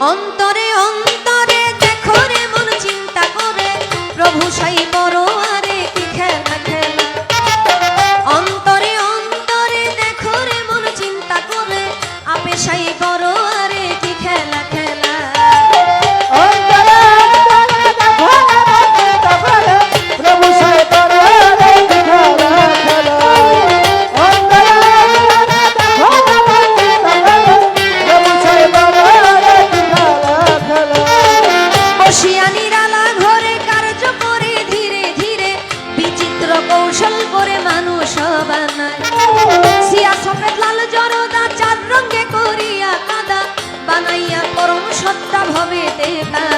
অন্তরে অন্তরে দেখো রে মন চিন্তা করে প্রভু সাই হবে দেবা।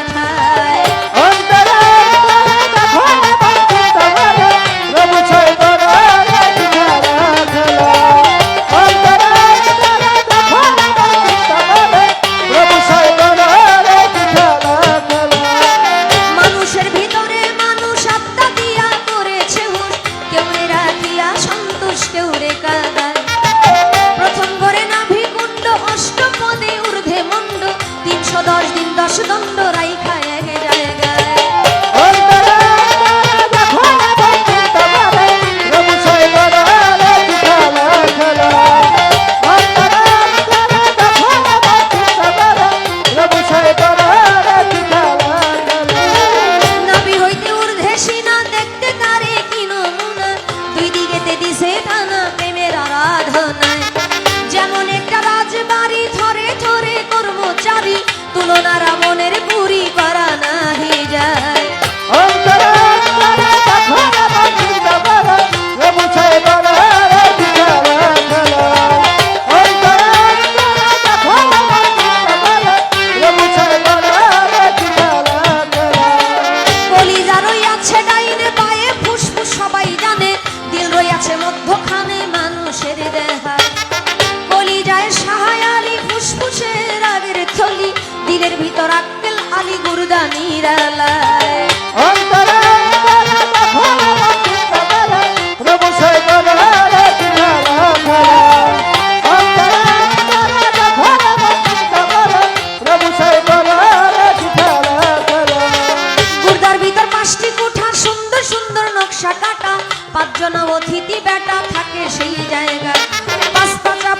তুলনা রাবণের খোদা নিরালায় অন্তরে সুন্দর নকশা কাটা। পাঁচজন অতিথি বেটা থাকে সেই জায়গায়।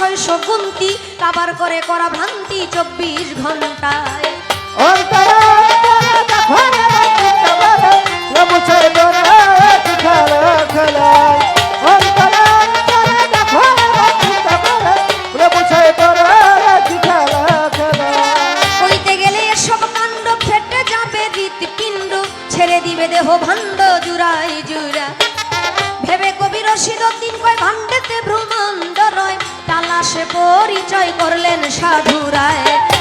ছয়শো গুন্তি কাবার করে করা ভান্তি চব্বিশ ঘন্টায়। ছেড়ে দিবে দেহ ভাণ্ড জুড়াই জুড়া। ভেবে কবি রশিদ দিন কয় ভাণ্ড পরিচয় করলেন সাধুরায়।